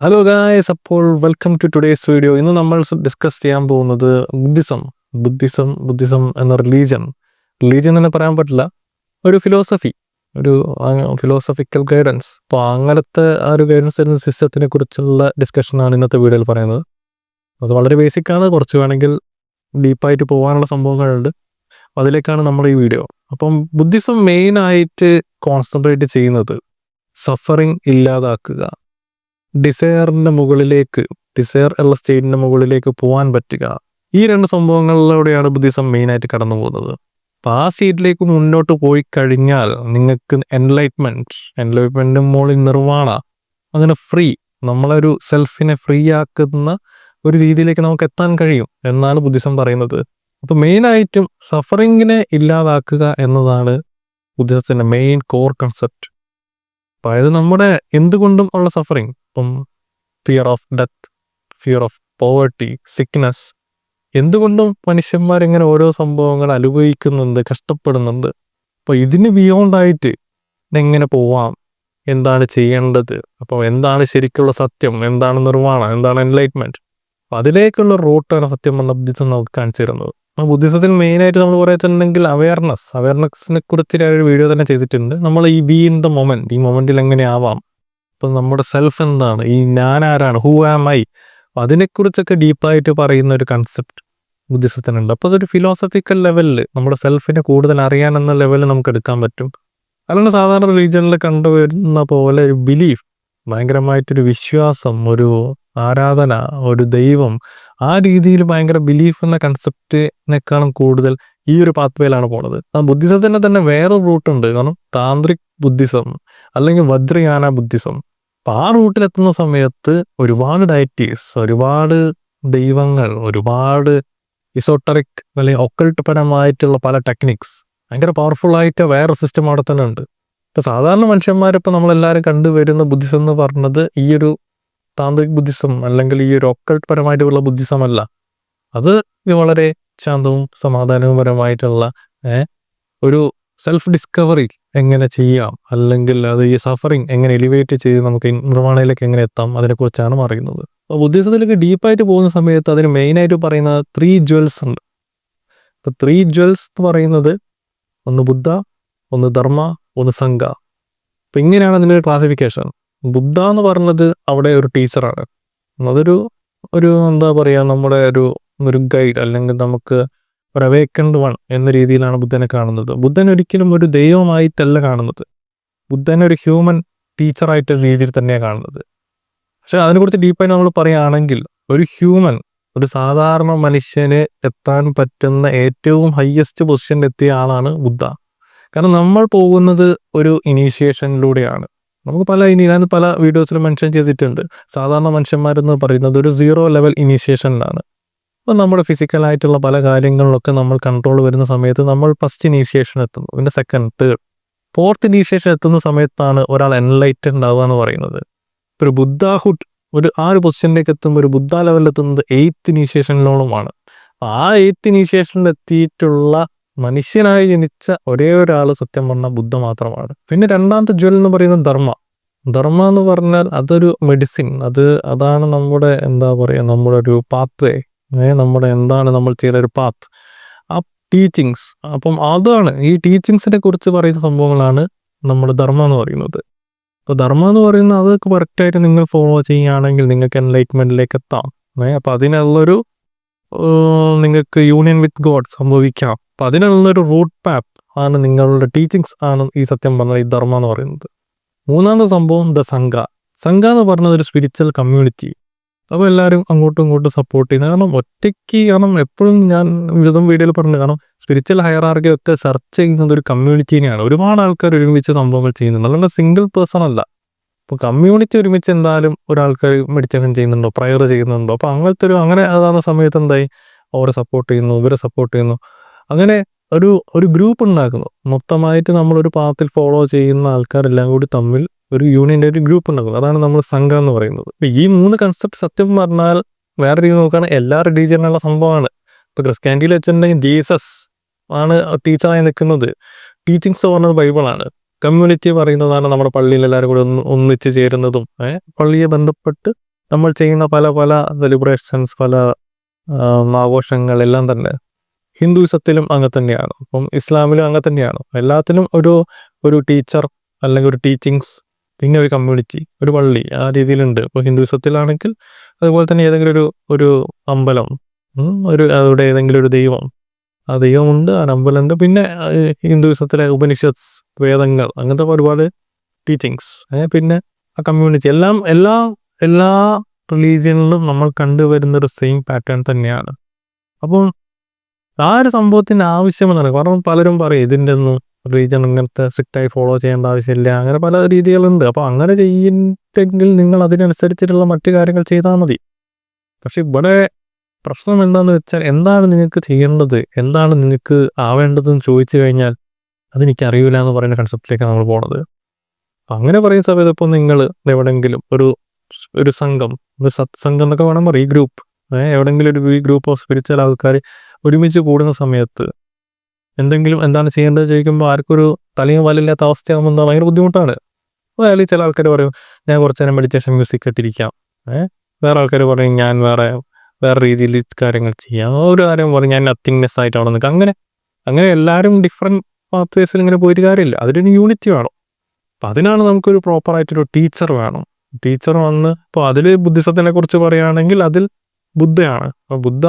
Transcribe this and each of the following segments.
Hello guys അപ്പോൾ welcome to today's video ഇന്ന് നമ്മൾ ഡിസ്കസ് ചെയ്യാൻ പോകുന്നത് ബുദ്ധിസം ബുദ്ധിസം ബുദ്ധിസം എന്ന റിലീജൻ റിലീജൻ തന്നെ പറയാൻ പറ്റില്ല ഒരു ഫിലോസഫി ഒരു ഫിലോസഫിക്കൽ ഗൈഡൻസ് അപ്പോൾ അങ്ങനത്തെ ആ ഒരു ഗൈഡൻസ് തരുന്ന സിസ്റ്റത്തിനെ കുറിച്ചുള്ള ഡിസ്കഷനാണ് ഇന്നത്തെ വീഡിയോയിൽ പറയുന്നത്. അത് വളരെ ബേസിക്കാണ് കുറച്ച് വേണമെങ്കിൽ ഡീപ്പായിട്ട് പോകാനുള്ള സംഭവങ്ങളുണ്ട്. അതിലേക്കാണ് നമ്മുടെ ഈ വീഡിയോ അപ്പം ബുദ്ധിസം മെയിനായിട്ട് കോൺസെൻട്രേറ്റ് ചെയ്യുന്നത് സഫറിങ് ഇല്ലാതാക്കുക. ഡിസയറിന്റെ മുകളിലേക്ക് ഡിസയർ ഉള്ള സ്റ്റേറ്റിന്റെ മുകളിലേക്ക് പോകാൻ പറ്റുക. ഈ രണ്ട് സംഭവങ്ങളിലൂടെയാണ് ബുദ്ധിസം മെയിനായിട്ട് കടന്നു പോകുന്നത്. അപ്പൊ ആ സീറ്റിലേക്ക് മുന്നോട്ട് പോയി കഴിഞ്ഞാൽ നിങ്ങൾക്ക് എൻലൈറ്റ്മെന്റ് എൻലൈറ്റ്മെന്റിന് മുകളിൽ നിർവാണ അങ്ങനെ ഫ്രീ നമ്മളൊരു സെൽഫിനെ ഫ്രീ ആക്കുന്ന ഒരു രീതിയിലേക്ക് നമുക്ക് എത്താൻ കഴിയും എന്നാണ് ബുദ്ധിസം പറയുന്നത്. അപ്പൊ മെയിനായിട്ടും സഫറിങ്ങിനെ ഇല്ലാതാക്കുക എന്നതാണ് ബുദ്ധിസത്തിന്റെ മെയിൻ കോർ കൺസെപ്റ്റ് അതായത് നമ്മുടെ എന്തുകൊണ്ടും ഉള്ള സഫറിങ് ഇപ്പം fear of death fear of poverty sickness എന്തുകൊണ്ടും മനുഷ്യന്മാരിങ്ങനെ ഓരോ സംഭവങ്ങൾ അനുഭവിക്കുന്നുണ്ട് കഷ്ടപ്പെടുന്നുണ്ട്. അപ്പോൾ ഇതിന് ബിയോണ്ടായിട്ട് എങ്ങനെ പോവാം? എന്താണ് ചെയ്യേണ്ടത്? അപ്പോൾ എന്താണ് ശരിക്കുള്ള സത്യം? എന്താണ് നിർവാണം? എന്താണ് എൻലൈറ്റ്മെന്റ് അപ്പം അതിലേക്കുള്ള റൂട്ടാണ് സത്യം പറഞ്ഞ ബുദ്ധിസം നമുക്ക് കാണിച്ചു തരുന്നത്. അപ്പോൾ ബുദ്ധിസത്തിൽ മെയിനായിട്ട് നമ്മൾ പറയുന്നുണ്ടെങ്കിൽ അവയർനെസ് അവയർനെസ്സിനെ കുറിച്ച് ഒരു വീഡിയോ തന്നെ ചെയ്തിട്ടുണ്ട്. നമ്മൾ ഈ ബി ഇൻ ദ മൊമെന്റ് ഈ മൊമെന്റിൽ എങ്ങനെ ആവാം? ഇപ്പം നമ്മുടെ സെൽഫ് എന്താണ്? ഈ ഞാൻ ആരാണ് ഹൂ ആം ഐ അതിനെക്കുറിച്ചൊക്കെ ഡീപ്പായിട്ട് പറയുന്ന ഒരു കൺസെപ്റ്റ് ബുദ്ധിസത്തിനുണ്ട് അപ്പോൾ അതൊരു ഫിലോസഫിക്കൽ ലെവലിൽ നമ്മുടെ സെൽഫിനെ കൂടുതൽ അറിയാൻ എന്ന ലെവലിൽ നമുക്ക് എടുക്കാൻ പറ്റും. അല്ലാണ്ട് സാധാരണ റീജിയനിൽ കണ്ടുവരുന്ന പോലെ ഒരു ബിലീഫ് ഭയങ്കരമായിട്ടൊരു വിശ്വാസം ഒരു ആരാധന ഒരു ദൈവം ആ രീതിയിൽ ഭയങ്കര ബിലീഫ് എന്ന കൺസെപ്റ്റിനേക്കാളും കൂടുതൽ ഈ ഒരു പാത്വേയിലാണ് പോണത്. ആ ബുദ്ധിസത്തിന് തന്നെ വേറെ റൂട്ടുണ്ട് കാരണം താന്ത്രിക് ബുദ്ധിസം അല്ലെങ്കിൽ വജ്രയാന ബുദ്ധിസം. അപ്പൊ ആ റൂട്ടിലെത്തുന്ന സമയത്ത് ഒരുപാട് ഡയറ്റീസ് ഒരുപാട് ദൈവങ്ങൾ ഒരുപാട് ഇസോട്ടറിക് അല്ലെങ്കിൽ ഒക്കൾട്ട് പരമായിട്ടുള്ള പല ടെക്നിക്സ് ഭയങ്കര പവർഫുൾ ആയിട്ട് വേറെ സിസ്റ്റം അവിടെ തന്നെ ഉണ്ട്. ഇപ്പൊ സാധാരണ മനുഷ്യന്മാരിപ്പോൾ നമ്മളെല്ലാവരും കണ്ടുവരുന്ന ബുദ്ധിസം എന്ന് പറഞ്ഞത് ഈ ഒരു താന്ത്രിക് ബുദ്ധിസം അല്ലെങ്കിൽ ഈ ഒരു ഒക്കൾട്ട് പരമായിട്ടുള്ള ബുദ്ധിസം അല്ല. അത് വളരെ ശാന്തവും സമാധാനപരമായിട്ടുള്ള ഒരു സെൽഫ് ഡിസ്കവറി എങ്ങനെ ചെയ്യാം? അല്ലെങ്കിൽ അത് ഈ സഫറിങ് എങ്ങനെ എലിവേറ്റ് ചെയ്ത് നമുക്ക് നിർമ്മാണയിലേക്ക് എങ്ങനെ എത്താം? അതിനെക്കുറിച്ചാണ് പറയുന്നത്. അപ്പോൾ ബുദ്ധിസത്തിലേക്ക് ഡീപ്പായിട്ട് പോകുന്ന സമയത്ത് അതിന് മെയിനായിട്ട് പറയുന്ന ത്രീ ജ്വൽസ് ഉണ്ട്. ഇപ്പൊ ത്രീ ജ്വൽസ് എന്ന് പറയുന്നത് ഒന്ന് ബുദ്ധ ഒന്ന് ധർമ്മ ഒന്ന് സംഘ. അപ്പം ഇങ്ങനെയാണ് അതിന്റെ ക്ലാസിഫിക്കേഷൻ ബുദ്ധ എന്ന് പറയുന്നത് അവിടെ ഒരു ടീച്ചറാണ് അതൊരു ഒരു എന്താ പറയുക നമ്മുടെ ഒരു ഒരു ഗൈഡ് അല്ലെങ്കിൽ നമുക്ക് ഒരു വൺ എന്ന രീതിയിലാണ് ബുദ്ധനെ കാണുന്നത്. ബുദ്ധൻ ഒരിക്കലും ഒരു ദൈവമായിട്ടല്ല കാണുന്നത്. ബുദ്ധനെ ഒരു ഹ്യൂമൻ ടീച്ചറായിട്ട് രീതിയിൽ തന്നെയാണ് കാണുന്നത്. പക്ഷെ അതിനെക്കുറിച്ച് ഡീപ്പായി നമ്മൾ പറയുകയാണെങ്കിൽ ഒരു ഹ്യൂമൻ ഒരു സാധാരണ മനുഷ്യന് എത്താൻ പറ്റുന്ന ഏറ്റവും ഹയസ്റ്റ് പൊസിഷനിൽ എത്തിയ ആളാണ് ബുദ്ധ. കാരണം നമ്മൾ പോകുന്നത് ഒരു ഇനീഷ്യേഷനിലൂടെയാണ് നമുക്ക് പല ഇനി ഞാൻ പല വീഡിയോസിലും മെൻഷൻ ചെയ്തിട്ടുണ്ട്. സാധാരണ മനുഷ്യന്മാരെന്ന് പറയുന്നത് ഒരു സീറോ ലെവൽ ഇനീഷ്യേഷനിലാണ് അപ്പോൾ നമ്മുടെ ഫിസിക്കലായിട്ടുള്ള പല കാര്യങ്ങളിലൊക്കെ നമ്മൾ കൺട്രോൾ വരുന്ന സമയത്ത് നമ്മൾ ഫസ്റ്റ് ഇനീഷ്യേഷൻ എത്തുന്നു. പിന്നെ സെക്കൻഡ് തേർഡ് ഫോർത്ത് ഇനീഷ്യേഷൻ എത്തുന്ന സമയത്താണ് ഒരാൾ എൻലൈറ്റൻഡ് ആവുക എന്ന് പറയുന്നത്. ഒരു ബുദ്ധാഹുഡ് ഒരു ആ ഒരു പൊസിഷനിലേക്ക് എത്തുമ്പോൾ ഒരു ബുദ്ധ ലെവലിൽ എത്തുന്നത് എയ്ത്ത് ഇനീഷ്യേഷനിലോളമാണ് ആ എയ്ത്ത് ഇനീഷ്യേഷനിൽ എത്തിയിട്ടുള്ള മനുഷ്യനായി ജനിച്ച ഒരേ ഒരാൾ സത്യം പറഞ്ഞ ബുദ്ധ മാത്രമാണ്. പിന്നെ രണ്ടാമത്തെ ജ്വൽ എന്ന് പറയുന്നത് ധർമ്മ. ധർമ്മ എന്ന് പറഞ്ഞാൽ അതൊരു മെഡിസിൻ അത് അതാണ് നമ്മുടെ എന്താ പറയുക നമ്മുടെ ഒരു പാത്വേ നമ്മുടെ എന്താണ് നമ്മൾ ചെയ്ത ഒരു പാത്ത് ആ ടീച്ചിങ്സ് അപ്പം അതാണ് ഈ ടീച്ചിങ്സിനെ കുറിച്ച് പറയുന്ന സംഭവങ്ങളാണ് നമ്മുടെ ധർമ്മം എന്ന് പറയുന്നത്. അപ്പോൾ ധർമ്മം എന്ന് പറയുന്നത് അതൊക്കെ കറക്റ്റായിട്ട് നിങ്ങൾ ഫോളോ ചെയ്യുകയാണെങ്കിൽ നിങ്ങൾക്ക് എൻലൈറ്റ്മെന്റിലേക്ക് എത്താം. അപ്പം അതിനുള്ളൊരു നിങ്ങൾക്ക് യൂണിയൻ വിത്ത് ഗോഡ് സംഭവിക്കാം. അപ്പം അതിനുള്ളൊരു റൂട്ട് മാപ്പ് ആണ് നിങ്ങളുടെ ടീച്ചിങ്സ് ആണ് ഈ സത്യം പറഞ്ഞ ഈ ധർമ്മ എന്ന് പറയുന്നത്. മൂന്നാമത്തെ സംഭവം ദ സംഘ സംഘ എന്ന് പറഞ്ഞത് ഒരു സ്പിരിച്വൽ കമ്മ്യൂണിറ്റി അപ്പോൾ എല്ലാവരും അങ്ങോട്ടും ഇങ്ങോട്ടും സപ്പോർട്ട് ചെയ്യുന്നത് കാരണം ഒറ്റയ്ക്ക് കാരണം എപ്പോഴും ഞാൻ വിധം വീഡിയോയിൽ പറഞ്ഞു കാരണം സ്പിരിച്വൽ ഹയറാർക്കി ഒക്കെ സെർച്ച് ചെയ്യുന്നത് ഒരു കമ്മ്യൂണിറ്റിനെയാണ് ഒരുപാട് ആൾക്കാർ ഒരുമിച്ച് സംഭവങ്ങൾ ചെയ്യുന്നുണ്ട്. അല്ലാണ്ട് സിംഗിൾ പേഴ്സൺ അല്ല. അപ്പോൾ കമ്മ്യൂണിറ്റി ഒരുമിച്ച് എന്തായാലും ഒരാൾക്കാർ മെഡിറ്റേഷൻ ചെയ്യുന്നുണ്ടോ പ്രയർ ചെയ്യുന്നുണ്ടോ? അപ്പോൾ അങ്ങനത്തെ ഒരു അങ്ങനെ അതാകുന്ന സമയത്ത് എന്തായി? അവരെ സപ്പോർട്ട് ചെയ്യുന്നു ഇവരെ സപ്പോർട്ട് ചെയ്യുന്നു. അങ്ങനെ ഒരു ഒരു ഗ്രൂപ്പ് ഉണ്ടാക്കുന്നു. മൊത്തമായിട്ട് നമ്മളൊരു പാത്തിൽ ഫോളോ ചെയ്യുന്ന ആൾക്കാരെല്ലാം കൂടി തമ്മിൽ ഒരു യൂണിയന്റെ ഒരു ഗ്രൂപ്പ് ഉണ്ടാക്കുന്നു അതാണ് നമ്മൾ സംഘം എന്ന് പറയുന്നത്. ഈ മൂന്ന് കൺസെപ്റ്റ് സത്യം പറഞ്ഞാൽ വേറെ രീതി നോക്കുകയാണെങ്കിൽ എല്ലാ റിലീജിയനുള്ള സംഭവമാണ്. ഇപ്പോൾ ക്രിസ്ത്യാനിറ്റിയിൽ വെച്ചിട്ടുണ്ടെങ്കിൽ ജീസസ് ആണ് ടീച്ചറായി നിൽക്കുന്നത്. ടീച്ചിങ്സ് പറഞ്ഞത് ബൈബിളാണ് കമ്മ്യൂണിറ്റി പറയുന്നതാണ് നമ്മുടെ പള്ളിയിൽ എല്ലാവരും കൂടെ ഒന്ന് ഒന്നിച്ച് ചേരുന്നതും പള്ളിയെ ബന്ധപ്പെട്ട് നമ്മൾ ചെയ്യുന്ന പല പല സെലിബ്രേഷൻസ് പല ആഘോഷങ്ങൾ എല്ലാം തന്നെ ഹിന്ദുയിസത്തിലും അങ്ങനെ തന്നെയാണ്. അപ്പം ഇസ്ലാമിലും അങ്ങനെ തന്നെയാണ്. എല്ലാത്തിനും ഒരു ഒരു ടീച്ചർ അല്ലെങ്കിൽ ഒരു ടീച്ചിങ്സ് പിന്നെ ഒരു കമ്മ്യൂണിറ്റി ഒരു പള്ളി ആ രീതിയിലുണ്ട്. ഇപ്പോൾ ഹിന്ദുസത്തിലാണെങ്കിൽ അതുപോലെ തന്നെ ഏതെങ്കിലും ഒരു ഒരു അമ്പലം ഒരു അവിടെ ഏതെങ്കിലും ഒരു ദൈവം ആ ദൈവമുണ്ട് ആ അമ്പലമുണ്ട്. പിന്നെ ഹിന്ദുസത്തിലെ ഉപനിഷത്സ് വേദങ്ങൾ അങ്ങനത്തെ ഒരുപാട് ടീച്ചിങ്സ് പിന്നെ ആ കമ്മ്യൂണിറ്റി എല്ലാം എല്ലാ എല്ലാ റിലീജിയനിലും നമ്മൾ കണ്ടുവരുന്ന ഒരു സെയിം പാറ്റേൺ തന്നെയാണ്. അപ്പം ആ ഒരു സംഭവത്തിന് ആവശ്യമെന്നാണ്. കാരണം പലരും പറയും ഇതിന്റെ ഒന്നും റീജിയൻ ഇങ്ങനത്തെ സ്ട്രിക്റ്റായി ഫോളോ ചെയ്യേണ്ട ആവശ്യമില്ല. അങ്ങനെ പല രീതികളുണ്ട്. അപ്പോൾ അങ്ങനെ ചെയ്യുന്നെങ്കിൽ നിങ്ങൾ അതിനനുസരിച്ചിട്ടുള്ള മറ്റു കാര്യങ്ങൾ ചെയ്താൽ മതി. പക്ഷെ ഇവിടെ പ്രശ്നം എന്താണെന്ന് വെച്ചാൽ എന്താണ് നിങ്ങൾക്ക് ചെയ്യേണ്ടത്? എന്താണ് നിങ്ങൾക്ക് ആവേണ്ടതെന്ന് ചോദിച്ചു കഴിഞ്ഞാൽ അതെനിക്ക് അറിയില്ല എന്ന് പറയുന്ന കൺസെപ്റ്റിലേക്കാണ് നമ്മൾ പോണത്. അപ്പം അങ്ങനെ പറയുന്ന സമയത്ത് ഇപ്പോൾ നിങ്ങൾ എവിടെയെങ്കിലും ഒരു ഒരു സംഘം ഒരു സത്സംഘം എന്നൊക്കെ വേണം പറയും ഗ്രൂപ്പ് എവിടെയെങ്കിലും ഒരു ഗ്രൂപ്പ് ഓഫ് സ്പിരിച്വൽ ആൾക്കാർ ഒരുമിച്ച് കൂടുന്ന സമയത്ത് എന്തെങ്കിലും എന്താണ് ചെയ്യേണ്ടത് ചോദിക്കുമ്പോൾ ആർക്കൊരു തലയും വലില്ലാത്ത അവസ്ഥയാകുമ്പോൾ ഭയങ്കര ബുദ്ധിമുട്ടാണ്. അതായത് ചില ആൾക്കാർ പറയും ഞാൻ കുറച്ച് നേരം മെഡിറ്റേഷൻ മ്യൂസിക് ഇട്ടിരിക്കാം. ഏഹ് വേറെ ആൾക്കാർ പറയും ഞാൻ വേറെ വേറെ രീതിയിൽ കാര്യങ്ങൾ ചെയ്യാം. ഒരു കാര്യം പറയും ഞാൻ നത്തിങ്നെസ് ആയിട്ട് അവിടെ അങ്ങനെ അങ്ങനെ എല്ലാവരും ഡിഫറെന്റ് പാത്ത് വേസിൽ ഇങ്ങനെ പോയിട്ട് കാര്യമില്ല. അതിനൊരു യൂണിറ്റി വേണം. അപ്പം അതിനാണ് നമുക്കൊരു പ്രോപ്പറായിട്ടൊരു ടീച്ചർ വേണം. ടീച്ചർ വന്ന് ഇപ്പോൾ അതിൽ ബുദ്ധിസത്തിനെ കുറിച്ച് പറയുകയാണെങ്കിൽ അതിൽ ബുദ്ധയാണ്. ബുദ്ധ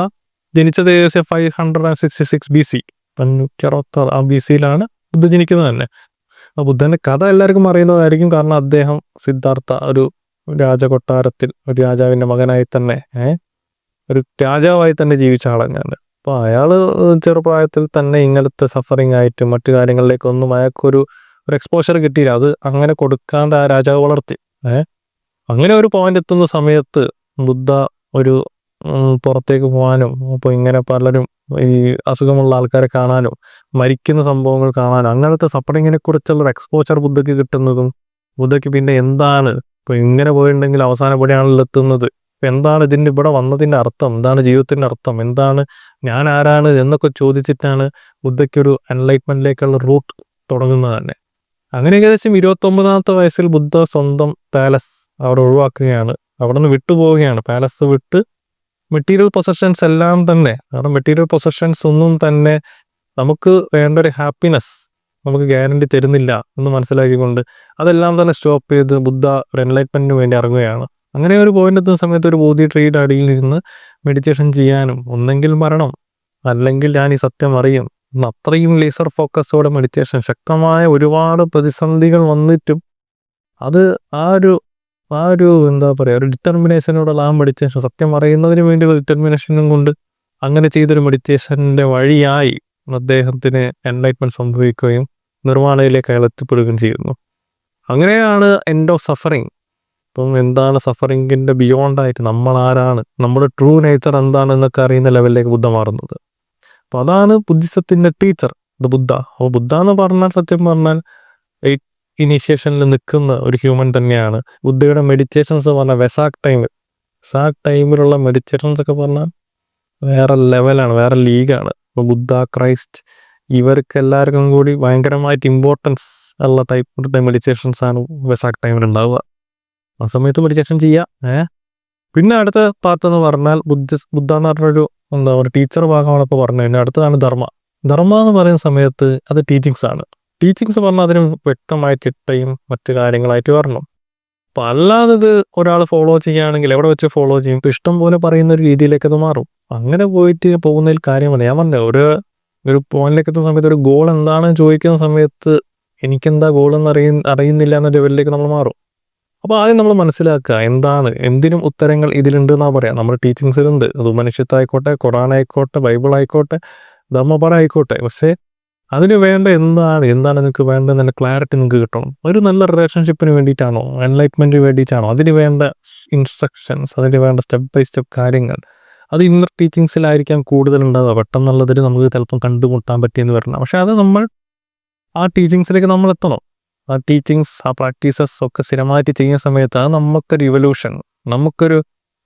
ജനിച്ചത് ഏകദേശം five hundred and sixty six B C അഞ്ഞൂറ്റി അറുപത്താറ് ആ ബി സിയിലാണ് ബുദ്ധ ജനിക്കുന്നത് തന്നെ. ആ ബുദ്ധന്റെ കഥ എല്ലാവർക്കും അറിയുന്നതായിരിക്കും. കാരണം അദ്ദേഹം സിദ്ധാർത്ഥ ഒരു രാജകൊട്ടാരത്തിൽ ഒരു രാജാവിന്റെ മകനായി തന്നെ ഏഹ് ഒരു രാജാവായി തന്നെ ജീവിച്ച ഞാൻ അപ്പോൾ അയാൾ ചെറുപ്രായത്തിൽ തന്നെ ഇങ്ങനത്തെ സഫറിങ് ആയിട്ടും മറ്റു കാര്യങ്ങളിലേക്കൊന്നും അയാൾക്കൊരു ഒരു എക്സ്പോഷർ കിട്ടിയില്ല. അത് അങ്ങനെ കൊടുക്കാണ്ട് ആ രാജാവ് വളർത്തി ഏഹ് അങ്ങനെ ഒരു പോയിന്റ് എത്തുന്ന സമയത്ത് ബുദ്ധ ഒരു പുറത്തേക്ക് പോകാനും അപ്പോൾ ഇങ്ങനെ പലരും ഈ അസുഖമുള്ള ആൾക്കാരെ കാണാനും മരിക്കുന്ന സംഭവങ്ങൾ കാണാനും അങ്ങനത്തെ സപ്പറിങ്ങിനെ കുറിച്ചുള്ള ഒരു എക്സ്പോഷർ ബുദ്ധയ്ക്ക് കിട്ടുന്നതും ബുദ്ധയ്ക്ക് പിന്നെ എന്താണ്? ഇപ്പൊ ഇങ്ങനെ പോയിട്ടുണ്ടെങ്കിൽ അവസാന പടിയാണല്ലോ എത്തുന്നത്? എന്താണ് ഇതിന്റെ ഇവിടെ വന്നതിന്റെ അർത്ഥം? എന്താണ് ജീവിതത്തിന്റെ അർത്ഥം? എന്താണ് ഞാൻ ആരാണ് എന്നൊക്കെ ചോദിച്ചിട്ടാണ് ബുദ്ധയ്ക്കൊരു എൻലൈറ്റ്മെന്റിലേക്കുള്ള റൂട്ട് തുടങ്ങുന്നത് തന്നെ. അങ്ങനെ ഏകദേശം ഇരുപത്തി ഒമ്പതാമത്തെ വയസ്സിൽ ബുദ്ധ സ്വന്തം പാലസ് അവിടെ ഒഴിവാക്കുകയാണ്. അവിടെ നിന്ന് വിട്ടുപോവുകയാണ്. പാലസ് വിട്ട് മെറ്റീരിയൽ പൊസഷൻസ് എല്ലാം തന്നെ കാരണം മെറ്റീരിയൽ പൊസഷൻസ് ഒന്നും തന്നെ നമുക്ക് വേണ്ട ഒരു ഹാപ്പിനെസ് നമുക്ക് ഗ്യാരണ്ടി തരുന്നില്ല എന്ന് മനസ്സിലാക്കിക്കൊണ്ട് അതെല്ലാം തന്നെ സ്റ്റോപ്പ് ചെയ്ത് ബുദ്ധ ഒരു എൻലൈറ്റ്മെന്റിന് വേണ്ടി ഇറങ്ങുകയാണ്. അങ്ങനെ ഒരു പോയിന്റ് എത്തുന്ന സമയത്ത് ഒരു ബോധി ട്രീയുടെ അടിയിൽ നിന്ന് മെഡിറ്റേഷൻ ചെയ്യാനും ഒന്നെങ്കിൽ മരണം അല്ലെങ്കിൽ ഞാൻ ഈ സത്യം അറിയും അത്രയും ലേസർ ഫോക്കസോടെ മെഡിറ്റേഷൻ ശക്തമായ ഒരുപാട് പ്രതിസന്ധികൾ വന്നിട്ടും അത് ആ ഒരു ആ ഒരു എന്താ പറയുക ഒരു ഡിറ്റർമിനേഷനോടുള്ള ആ മെഡിറ്റേഷൻ സത്യം അറിയുന്നതിന് വേണ്ടിയുള്ള ഡിറ്റർമിനേഷനും കൊണ്ട് അങ്ങനെ ചെയ്തൊരു മെഡിറ്റേഷന്റെ വഴിയായി അദ്ദേഹത്തിന് എൻലൈറ്റ്മെന്റ് സംഭവിക്കുകയും നിർമ്മാണയിലേക്ക് അയാൾ എത്തിപ്പെടുകയും ചെയ്യുന്നു. അങ്ങനെയാണ് എൻഡ് ഓഫ് സഫറിങ് ഇപ്പം എന്താണ് സഫറിങ്ങിന്റെ ബിയോണ്ടായിട്ട് നമ്മൾ ആരാണ്? നമ്മുടെ ട്രൂ നേച്ചർ എന്താണെന്നൊക്കെ അറിയുന്ന ലെവലിലേക്ക് ബുദ്ധ മാറുന്നത്. അപ്പം അതാണ് ബുദ്ധിസത്തിന്റെ ടീച്ചർ ദ ബുദ്ധ. അപ്പോൾ ബുദ്ധ എന്ന് പറഞ്ഞാൽ സത്യം പറഞ്ഞാൽ ഇനീഷ്യേഷനിൽ നിൽക്കുന്ന ഒരു ഹ്യൂമൻ തന്നെയാണ്. ബുദ്ധയുടെ മെഡിറ്റേഷൻസ് പറഞ്ഞാൽ വെസാക് ടൈമിൽ സാക് ടൈമിലുള്ള മെഡിറ്റേഷൻസ് ഒക്കെ പറഞ്ഞാൽ വേറെ ലെവലാണ് വേറെ ലീഗാണ്. ഇപ്പോൾ ബുദ്ധ ക്രൈസ്റ്റ് ഇവർക്ക് എല്ലാവർക്കും കൂടി ഭയങ്കരമായിട്ട് ഇമ്പോർട്ടൻസ് ഉള്ള ടൈപ്പ് മെഡിറ്റേഷൻസ് ആണ് വെസാക് ടൈമിൽ ഉണ്ടാവുക. ആ സമയത്ത് മെഡിറ്റേഷൻ ചെയ്യുക ഏ? പിന്നെ അടുത്ത പാർട്ട് എന്ന് പറഞ്ഞാൽ ബുദ്ധ ബുദ്ധ എന്ന് പറഞ്ഞൊരു എന്താ പറയുക ടീച്ചർ ഭാഗമാണ് ഇപ്പോൾ പറഞ്ഞു കഴിഞ്ഞാൽ അടുത്തതാണ് ധർമ്മ. ധർമ്മ എന്ന് പറയുന്ന സമയത്ത് അത് ടീച്ചിങ്സ് ആണ്. ടീച്ചിങ്സ് പറഞ്ഞാൽ അതിന് വ്യക്തമായ ചിട്ടയും മറ്റു കാര്യങ്ങളായിട്ട് വരണം. അപ്പം അല്ലാതെ ഇത് ഒരാൾ ഫോളോ ചെയ്യുകയാണെങ്കിൽ എവിടെ വെച്ച് ഫോളോ ചെയ്യും? ഇപ്പം ഇഷ്ടം പോലെ പറയുന്ന ഒരു രീതിയിലേക്ക് അത് മാറും. അങ്ങനെ പോയിട്ട് പോകുന്നതിൽ കാര്യമല്ല ഞാൻ പറഞ്ഞ ഒരു ഒരു പോയിന്റിലേക്ക് എത്തുന്ന സമയത്ത് ഒരു ഗോൾ എന്താണെന്ന് ചോദിക്കുന്ന സമയത്ത് എനിക്കെന്താ ഗോൾ എന്ന് അറിയ അറിയുന്നില്ല എന്ന ലെവലിലേക്ക് നമ്മൾ മാറും. അപ്പോൾ ആദ്യം നമ്മൾ മനസ്സിലാക്കുക എന്താണ് എന്തിനും ഉത്തരങ്ങൾ ഇതിലുണ്ട് എന്നാ പറയാം. നമ്മുടെ ടീച്ചിങ്സിലുണ്ട് അത് മനുഷ്യത്തായിക്കോട്ടെ ഖുറാൻ ആയിക്കോട്ടെ ബൈബിൾ ആയിക്കോട്ടെ ധർമ്മപരം ആയിക്കോട്ടെ പക്ഷേ അതിന് വേണ്ട എന്താണ് എന്താണ് നിങ്ങൾക്ക് വേണ്ടത് നല്ല ക്ലാരിറ്റി നിങ്ങൾക്ക് കിട്ടണം. ഒരു നല്ല റിലേഷൻഷിപ്പിന് വേണ്ടിയിട്ടാണോ എൻലൈറ്റ്മെന്റിന് വേണ്ടിയിട്ടാണോ അതിന് വേണ്ട ഇൻസ്ട്രക്ഷൻസ് അതിന് വേണ്ട സ്റ്റെപ്പ് ബൈ സ്റ്റെപ്പ് കാര്യങ്ങൾ. അത് ഇന്നർ ടീച്ചിങ്സിലായിരിക്കാം കൂടുതൽ ഉണ്ടാവുക പെട്ടെന്നുള്ളതിൽ നമുക്ക് ചിലപ്പം കണ്ടുമുട്ടാൻ പറ്റിയെന്ന് വരണം. പക്ഷെ അത് നമ്മൾ ആ ടീച്ചിങ്സിലേക്ക് നമ്മൾ എത്തണം. ആ ടീച്ചിങ്സ് ആ പ്രാക്ടീസസ് ഒക്കെ സ്ഥിരമായിട്ട് ചെയ്യുന്ന സമയത്ത് അത് നമുക്കൊരു ഇവല്യൂഷൻ നമുക്കൊരു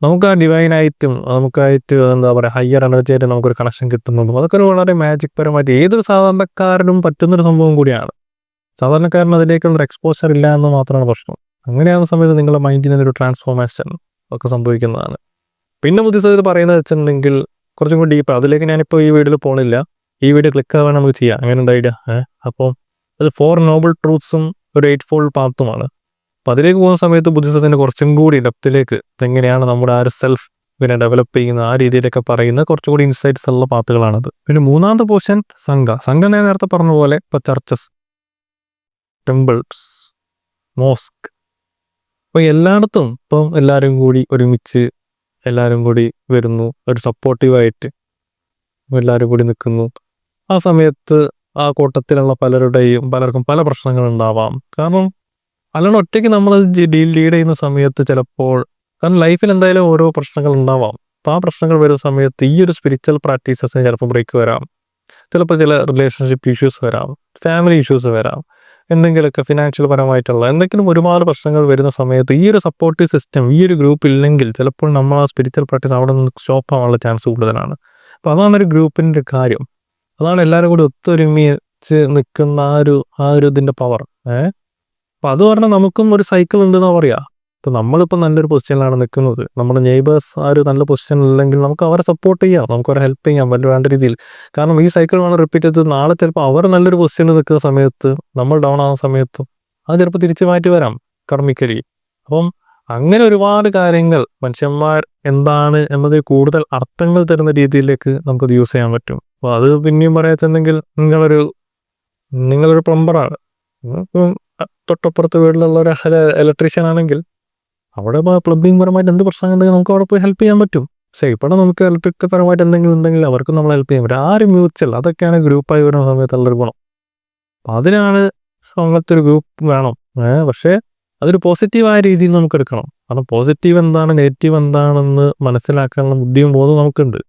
നമുക്ക് ആ ഡിവൈനായിട്ടും നമുക്കായിട്ട് എന്താ പറയുക ഹയർ എനർജി ആയിട്ട് നമുക്കൊരു കണക്ഷൻ കിട്ടുന്നതും അതൊക്കെ ഒരു വളരെ മാജിക് പരമായിട്ട് ഏതൊരു സാധാരണക്കാരനും പറ്റുന്നൊരു സംഭവം കൂടിയാണ്. സാധാരണക്കാരൻ അതിലേക്കുള്ള എക്സ്പോഷർ ഇല്ല എന്ന് മാത്രമാണ് പ്രശ്നം. അങ്ങനെയാകുന്ന സമയത്ത് നിങ്ങളുടെ മൈൻഡിന് ഒരു ട്രാൻസ്ഫോർമേഷൻ ഒക്കെ സംഭവിക്കുന്നതാണ്. പിന്നെ ബുദ്ധിസത്തിൽ പറയുന്നത് വെച്ചിട്ടുണ്ടെങ്കിൽ കുറച്ചും കൂടി ഡീപ്പ് അതിലേക്ക് ഞാനിപ്പോൾ ഈ വീഡിയോയിൽ പോണില്ല. ഈ വീഡിയോ ക്ലിക്ക് ആവാൻ നമുക്ക് ചെയ്യാം. അങ്ങനെ എന്താ ഐഡിയ ഏഹ് അപ്പോൾ അത് ഫോർ നോബിൾ ട്രൂത്ത്സും ഒരു എയ്റ്റ് ഫോൾഡ് പാത്തുമാണ് അപ്പം അതിലേക്ക് പോകുന്ന സമയത്ത് ബുദ്ധിസത്തിന് കുറച്ചും കൂടി ഡെപ്തിലേക്ക് എങ്ങനെയാണ് നമ്മുടെ ആ ഒരു സെൽഫ് പിന്നെ ഡെവലപ്പ് ചെയ്യുന്ന ആ രീതിയിലൊക്കെ പറയുന്ന കുറച്ചും കൂടി ഇൻസൈറ്റ്സ് ഉള്ള പാത്തുകളാണത്. പിന്നെ മൂന്നാമത്തെ പോർഷൻ സംഘ. സംഘം ഞാൻ നേരത്തെ പറഞ്ഞ പോലെ ഇപ്പോൾ ചർച്ചസ് ടെമ്പിൾസ് മോസ്ക് അപ്പോൾ എല്ലായിടത്തും ഇപ്പം എല്ലാവരും കൂടി ഒരുമിച്ച് എല്ലാവരും കൂടി വരുന്നു. ഒരു സപ്പോർട്ടീവായിട്ട് എല്ലാവരും കൂടി നിൽക്കുന്നു. ആ സമയത്ത് ആ കൂട്ടത്തിലുള്ള പലരുടെയും പലർക്കും പല പ്രശ്നങ്ങളുണ്ടാവാം കാരണം അല്ലാണ്ട് ഒറ്റയ്ക്ക് നമ്മൾ ഡീൽ ലീഡ് ചെയ്യുന്ന സമയത്ത് ചിലപ്പോൾ കാരണം ലൈഫിൽ എന്തായാലും ഓരോ പ്രശ്നങ്ങൾ ഉണ്ടാവാം. അപ്പോൾ ആ പ്രശ്നങ്ങൾ വരുന്ന സമയത്ത് ഈ ഒരു സ്പിരിച്വൽ പ്രാക്ടീസസിന് ചിലപ്പോൾ ബ്രേക്ക് വരാം. ചിലപ്പോൾ ചില റിലേഷൻഷിപ്പ് ഇഷ്യൂസ് വരാം. ഫാമിലി ഇഷ്യൂസ് വരാം. എന്തെങ്കിലുമൊക്കെ ഫിനാൻഷ്യൽ പരമായിട്ടുള്ള എന്തെങ്കിലും ഒരുപാട് പ്രശ്നങ്ങൾ വരുന്ന സമയത്ത് ഈ ഒരു സപ്പോർട്ടീവ് സിസ്റ്റം ഈ ഒരു ഗ്രൂപ്പ് ഇല്ലെങ്കിൽ ചിലപ്പോൾ നമ്മൾ ആ സ്പിരിച്വൽ പ്രാക്ടീസ് അവിടെ നിന്ന് സ്റ്റോപ്പ് ആവാനുള്ള ചാൻസ് കൂടുതലാണ്. അപ്പോൾ അതാണ് ഒരു ഗ്രൂപ്പിന്റെ കാര്യം. അതാണ് എല്ലാവരും കൂടി ഒത്തൊരുമിച്ച് നിൽക്കുന്ന ആ ഒരു ആ ഒരു ഇതിന്റെ പവർ ഏഹ് അപ്പം അത് പറഞ്ഞാൽ നമുക്കും ഒരു സൈക്കിൾ ഉണ്ടെന്ന് പറയാം. ഇപ്പം നമ്മളിപ്പോൾ നല്ലൊരു പൊസിഷനിലാണ് നിൽക്കുന്നത് നമ്മുടെ നെയ്ബേഴ്സ് ആ ഒരു നല്ല പൊസിഷനില്ലെങ്കിൽ നമുക്ക് അവരെ സപ്പോർട്ട് ചെയ്യാം. നമുക്ക് അവരെ ഹെൽപ്പ് ചെയ്യാം. വലിയ വേണ്ട രീതിയിൽ. കാരണം ഈ സൈക്കിൾ വേണം റിപ്പീറ്റ് ചെയ്ത് നാളെ ചിലപ്പോൾ അവർ നല്ലൊരു പൊസിഷനിൽ നിൽക്കുന്ന സമയത്ത് നമ്മൾ ഡൗൺ ആവുന്ന സമയത്തും അത് ചിലപ്പോൾ തിരിച്ചു മാറ്റി വരാം കർമ്മിക്കലി. അപ്പം അങ്ങനെ ഒരുപാട് കാര്യങ്ങൾ മനുഷ്യന്മാർ എന്താണ് എന്നത് കൂടുതൽ അർത്ഥങ്ങൾ തരുന്ന രീതിയിലേക്ക് നമുക്കത് യൂസ് ചെയ്യാൻ പറ്റും. അപ്പോൾ അത് പിന്നെയും പറയാച്ചെന്നെങ്കിൽ നിങ്ങളൊരു നിങ്ങളൊരു പ്ലംബറാണ് തൊട്ടപ്പുറത്ത് വീട്ടിലുള്ള ഒരു ഇലക്ട്രീഷ്യൻ ആണെങ്കിൽ അവിടെ പ്ലംബിംഗ് പരമായിട്ട് എന്ത് പ്രശ്നങ്ങളുണ്ടെങ്കിൽ നമുക്ക് അവിടെ പോയി ഹെൽപ്പ് ചെയ്യാൻ പറ്റും. പക്ഷേ ഇവിടെ നമുക്ക് ഇലക്ട്രിക് പരമായിട്ട് എന്തെങ്കിലും ഉണ്ടെങ്കിൽ അവർക്കും നമ്മൾ ഹെൽപ്പ് ചെയ്യാൻ പറ്റും. ആരും മ്യൂച്വൽ അതൊക്കെയാണ് ഗ്രൂപ്പായി വരുന്ന സമയത്തുള്ളൊരു ഗുണം. അപ്പം അതിനാണ് അങ്ങനത്തെ ഒരു ഗ്രൂപ്പ് വേണം. പക്ഷേ അതൊരു പോസിറ്റീവായ രീതിയിൽ നമുക്ക് എടുക്കണം. കാരണം പോസിറ്റീവ് എന്താണ് നെഗറ്റീവ് എന്താണെന്ന് മനസ്സിലാക്കാനുള്ള ബുദ്ധിയും ബോധവും നമുക്കുണ്ട്.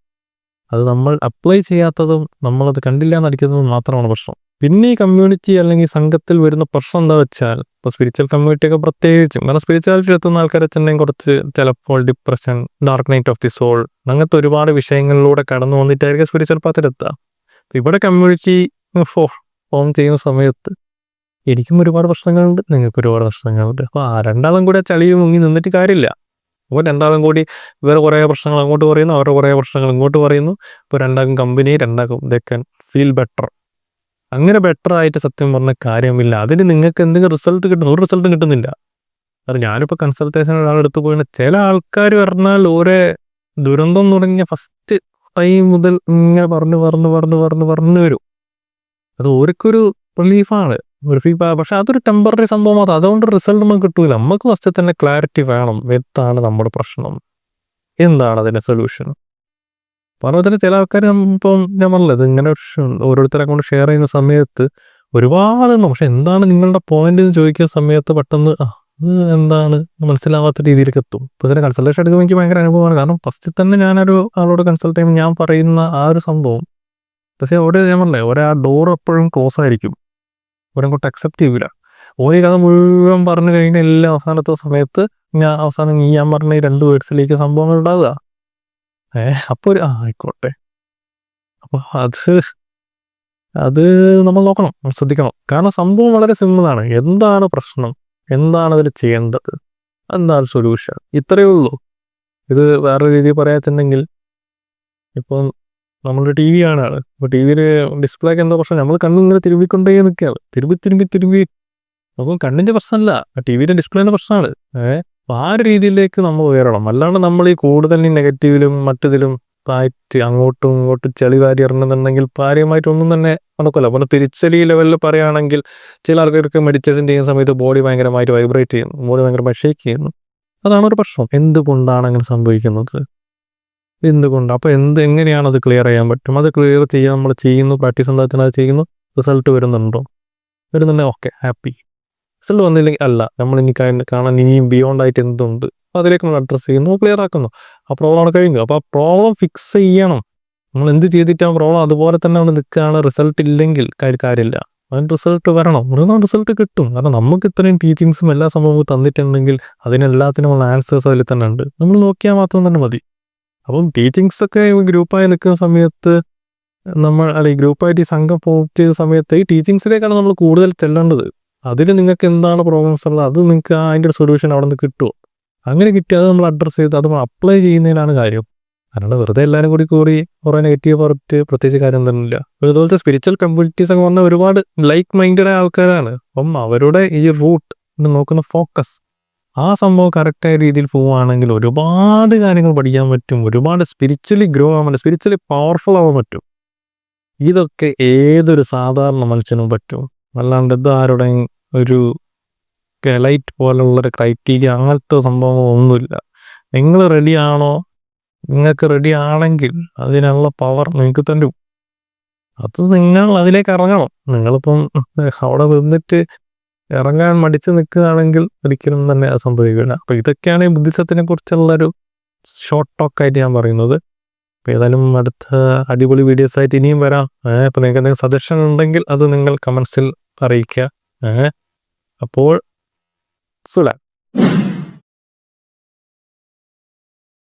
അത് നമ്മൾ അപ്ലൈ ചെയ്യാത്തതും നമ്മളത് കണ്ടില്ല എന്നടിക്കുന്നതും മാത്രമാണ് പ്രശ്നം. പിന്നെ ഈ കമ്മ്യൂണിറ്റി അല്ലെങ്കിൽ സംഘത്തിൽ വരുന്ന പ്രശ്നം എന്താ വെച്ചാൽ ഇപ്പോൾ സ്പിരിച്വൽ കമ്മ്യൂണിറ്റി ഒക്കെ പ്രത്യേകിച്ചും കാരണം സ്പിരിച്വാലിറ്റി എത്തുന്ന ആൾക്കാരെ തന്നെ കുറച്ച് ചിലപ്പോൾ depression dark night of the soul അങ്ങനത്തെ ഒരുപാട് വിഷയങ്ങളിലൂടെ കടന്നു വന്നിട്ടായിരിക്കും സ്പിരിച്വൽ പാത്തിലെത്തുക ഇവിടെ കമ്മ്യൂണിറ്റി ഫോം ചെയ്യുന്ന സമയത്ത് എനിക്കും ഒരുപാട് പ്രശ്നങ്ങളുണ്ട് നിങ്ങൾക്ക് ഒരുപാട് പ്രശ്നങ്ങളുണ്ട്. അപ്പോൾ ആ രണ്ടാളും കൂടെ ചളിയിൽ മുങ്ങി നിന്നിട്ട് കാര്യമില്ല. അപ്പോൾ രണ്ടാളും കൂടി വേറെ കുറേ പ്രശ്നങ്ങൾ അങ്ങോട്ട് പറയുന്നു അവരുടെ കുറേ പ്രശ്നങ്ങൾ ഇങ്ങോട്ട് പറയുന്നു. അപ്പോൾ രണ്ടാക്കും കമ്പനി രണ്ടാക്കും ദേ ക്യാൻ ഫീൽ ബെറ്റർ അങ്ങനെ ബെറ്റർ ആയിട്ട് സത്യം പറഞ്ഞ കാര്യമില്ല. അതിന് നിങ്ങൾക്ക് എന്തെങ്കിലും റിസൾട്ട് കിട്ടുന്നു ഒരു റിസൾട്ടും കിട്ടുന്നില്ല. അത് ഞാനിപ്പോൾ കൺസൾട്ടേഷൻ ഒരാളെടുത്ത് പോയിട്ട് ചില ആൾക്കാർ പറഞ്ഞാൽ ഓരോ ദുരന്തം തുടങ്ങിയ ഫസ്റ്റ് ടൈം മുതൽ ഇങ്ങനെ പറഞ്ഞു പറഞ്ഞു പറഞ്ഞു പറഞ്ഞു പറഞ്ഞു വരും. അത് ഓരോക്കൊരു റിലീഫാണ് പക്ഷെ അതൊരു ടെമ്പററി സംഭവം അത് അതുകൊണ്ട് റിസൾട്ട് നമുക്ക് കിട്ടൂല. നമുക്ക് ഫസ്റ്റ് തന്നെ ക്ലാരിറ്റി വേണം. എന്താണ് നമ്മുടെ പ്രശ്നം? എന്താണ് അതിന്റെ സൊല്യൂഷൻ പറഞ്ഞതിന് ചില ആൾക്കാർ ഇപ്പം ഞാൻ പറഞ്ഞത് ഇങ്ങനെ ഓരോരുത്തരെ കൊണ്ട് ഷെയർ ചെയ്യുന്ന സമയത്ത് ഒരുപാട് പക്ഷെ എന്താണ് നിങ്ങളുടെ പോയിന്റ് എന്ന് ചോദിക്കുന്ന സമയത്ത് പെട്ടെന്ന് എന്താണ് മനസ്സിലാവാത്ത രീതിയിലേക്ക് എത്തും. ഇപ്പൊ തന്നെ കൺസൾട്ടേഷൻ എടുക്കുമ്പോൾ എനിക്ക് ഭയങ്കര അനുഭവമാണ്. കാരണം ഫസ്റ്റ് തന്നെ ഞാനൊരു ആളോട് കൺസൾട്ട് ചെയ്യുമ്പോൾ ഞാൻ പറയുന്ന ആ ഒരു സംഭവം പക്ഷേ അവിടെ ഞാൻ പറഞ്ഞേ ഒരേ ആ ഡോർ എപ്പോഴും ക്ലോസ് ആയിരിക്കും. ഒരങ്ങോട്ട് അക്സെപ്റ്റ് ചെയ്യൂല. ഓരോ കഥ മുഴുവൻ പറഞ്ഞു കഴിഞ്ഞാൽ എല്ലാ അവസാനത്തെ സമയത്ത് ഞാൻ അവസാനം ഈ ഞാൻ പറഞ്ഞ ഈ രണ്ട് വേർഡ്സിലേക്ക് സംഭവങ്ങൾ ഉണ്ടാകുക ഏ അപ്പോൾ ഒരു ആ ആയിക്കോട്ടെ. അപ്പോൾ അത് അത് നമ്മൾ നോക്കണം ശ്രദ്ധിക്കണം. കാരണം സംഭവം വളരെ സിമ്പിളാണ് എന്താണ് പ്രശ്നം? എന്താണ് അതിൽ ചെയ്യേണ്ടത്? എന്താണ് സൊല്യൂഷൻ ഇത്രയേ ഉള്ളൂ. ഇത് വേറെ രീതിയിൽ പറയാച്ചുണ്ടെങ്കിൽ ഇപ്പം നമ്മളൊരു ടി വി ആണ് അപ്പോൾ ടി വിയിൽ ഡിസ്പ്ലേക്ക് എന്താ പ്രശ്നം. നമ്മൾ കണ്ണിങ്ങനെ തിരുമ്പിക്കൊണ്ടേ നിൽക്കുകയാണ്. തിരുമ്പി തിരുമ്പി തിരുമ്പി. നമുക്ക് കണ്ണിന്റെ പ്രശ്നമല്ല. ടി വിയുടെ ഡിസ്പ്ലേന്റെ പ്രശ്നമാണ്. ഏഹ് അപ്പോൾ ആ രീതിയിലേക്ക് നമ്മൾ ഉയരണം. അല്ലാണ്ട് നമ്മൾ ഈ കൂടുതൽ ഈ നെഗറ്റീവിലും മറ്റതിലും ആയിട്ട് അങ്ങോട്ടും ഇങ്ങോട്ടും ചെളി വാരി ഇറങ്ങുന്നുണ്ടെങ്കിൽ കാര്യമായിട്ടൊന്നും തന്നെ നടക്കില്ല. അപ്പോൾ തിരിച്ചലി ലെവലിൽ പറയുകയാണെങ്കിൽ ചില ആൾക്കാർക്ക് മെഡിറ്റേഷൻ ചെയ്യുന്ന സമയത്ത് ബോഡി ഭയങ്കരമായിട്ട് വൈബ്രേറ്റ് ചെയ്യുന്നു. ബോഡി ഭയങ്കരമായി ഷേക്ക് ചെയ്യുന്നു. അതാണ് ഒരു പ്രശ്നം. എന്തുകൊണ്ടാണ് അങ്ങനെ സംഭവിക്കുന്നത്? എന്തുകൊണ്ട്? അപ്പോൾ എന്ത് എങ്ങനെയാണ് അത് ക്ലിയർ ചെയ്യാൻ പറ്റും? അത് ക്ലിയർ ചെയ്യാൻ നമ്മൾ ചെയ്യുന്നു പ്രാക്ടീസ് എന്താ ചെയ്യുന്നു റിസൾട്ട് വരുന്നുണ്ടോ? വരുന്നുണ്ടെങ്കിൽ ഓക്കെ ഹാപ്പി റിസൾട്ട് വന്നില്ലെങ്കിൽ അല്ല നമ്മൾ ഇനി കാണാൻ ഇനിയും ബിയോണ്ട് ആയിട്ട് എന്തുണ്ട്? അപ്പോൾ അതിലേക്ക് നമ്മൾ അഡ്രസ്സ് ചെയ്യുന്നു ക്ലിയർ ആക്കുന്നു. ആ പ്രോബ്ലം അവിടെ കഴിഞ്ഞു. അപ്പോൾ ആ പ്രോബ്ലം ഫിക്സ് ചെയ്യണം. നമ്മൾ എന്ത് ചെയ്തിട്ട് പ്രോബ്ലം അതുപോലെ തന്നെ അവിടെ നിൽക്കുകയാണ് റിസൾട്ട് ഇല്ലെങ്കിൽ കാര്യമില്ല. അതിന് റിസൾട്ട് വരണം. മൃഗം റിസൾട്ട് കിട്ടും. കാരണം നമുക്ക് ഇത്രയും ടീച്ചിങ്സും എല്ലാ സംഭവവും തന്നിട്ടുണ്ടെങ്കിൽ അതിനെല്ലാത്തിനും ഉള്ള ആൻസേഴ്സ് അതിൽ തന്നെ ഉണ്ട്. നമ്മൾ നോക്കിയാൽ മാത്രം തന്നെ മതി. അപ്പം ടീച്ചിങ്സ് ഒക്കെ ഗ്രൂപ്പായി നിൽക്കുന്ന സമയത്ത് നമ്മൾ അല്ലെങ്കിൽ ഗ്രൂപ്പായിട്ട് ഈ സംഘം പോസ്റ്റ് ചെയ്ത സമയത്ത് ഈ ടീച്ചിങ്സിലേക്കാണ് നമ്മൾ കൂടുതൽ ചെല്ലേണ്ടത്. അതിൽ നിങ്ങൾക്ക് എന്താണ് പ്രോബ്ലംസ് ഉള്ളത്? അത് നിങ്ങൾക്ക് അതിന്റെ ഒരു സൊല്യൂഷൻ അവിടെ നിന്ന് കിട്ടുമോ അങ്ങനെ കിട്ടി അത് നമ്മൾ അഡ്രസ്സ് ചെയ്ത് അത് അപ്ലൈ ചെയ്യുന്നതിലാണ് കാര്യം. അല്ലാണ്ട് വെറുതെ എല്ലാവരും കൂടി കൂടി കുറേ നെഗറ്റീവ് പറഞ്ഞിട്ട് പ്രത്യേകിച്ച് കാര്യം തന്നില്ല അപ്പോൾ ഇതുപോലത്തെ സ്പിരിച്വൽ കമ്മ്യൂണിറ്റീസ് ഒക്കെ വന്ന ഒരുപാട് ലൈക്ക് മൈൻഡഡ് ആൾക്കാരാണ്. അപ്പം അവരുടെ ഈ റൂട്ട് നോക്കുന്ന ഫോക്കസ് ആ സംഭവം കറക്റ്റായ രീതിയിൽ പോവുകയാണെങ്കിൽ ഒരുപാട് കാര്യങ്ങൾ പഠിക്കാൻ പറ്റും. ഒരുപാട് സ്പിരിച്വലി ഗ്രോ ആവാൻ പറ്റും. സ്പിരിച്വലി പവർഫുൾ ആവാൻ പറ്റും. ഇതൊക്കെ ഏതൊരു സാധാരണ മനുഷ്യനും പറ്റും. അല്ലാണ്ട് ഇത് ആരുടെ ഒരു ലൈറ്റ് പോലുള്ളൊരു ക്രൈറ്റീരിയ അങ്ങനത്തെ സംഭവങ്ങളൊന്നുമില്ല. നിങ്ങൾ റെഡിയാണോ നിങ്ങൾക്ക് റെഡി ആണെങ്കിൽ അതിനുള്ള പവർ നിങ്ങൾക്ക് തരും. അത് നിങ്ങൾ അതിലേക്ക് ഇറങ്ങണം. നിങ്ങളിപ്പം അവിടെ നിന്നിട്ട് ഇറങ്ങാൻ മടിച്ച് നിൽക്കുകയാണെങ്കിൽ ഒരിക്കലും തന്നെ അത് സംഭവിക്കില്ല. അപ്പം ഇതൊക്കെയാണ് ഈ ബുദ്ധിസത്തിനെ കുറിച്ചുള്ളൊരു ഷോർട്ട് ടോക്ക് ആയിട്ട് ഞാൻ പറയുന്നത്. അപ്പം ഏതായാലും അടുത്ത അടിപൊളി വീഡിയോസ് ആയിട്ട് ഇനിയും വരാം. ഏഹ് നിങ്ങൾക്ക് എന്തെങ്കിലും സജഷൻ ഉണ്ടെങ്കിൽ അത് നിങ്ങൾ കമൻസിൽ അറിയിക്കുക. ഏഹ് അപ്പോൾ സുല.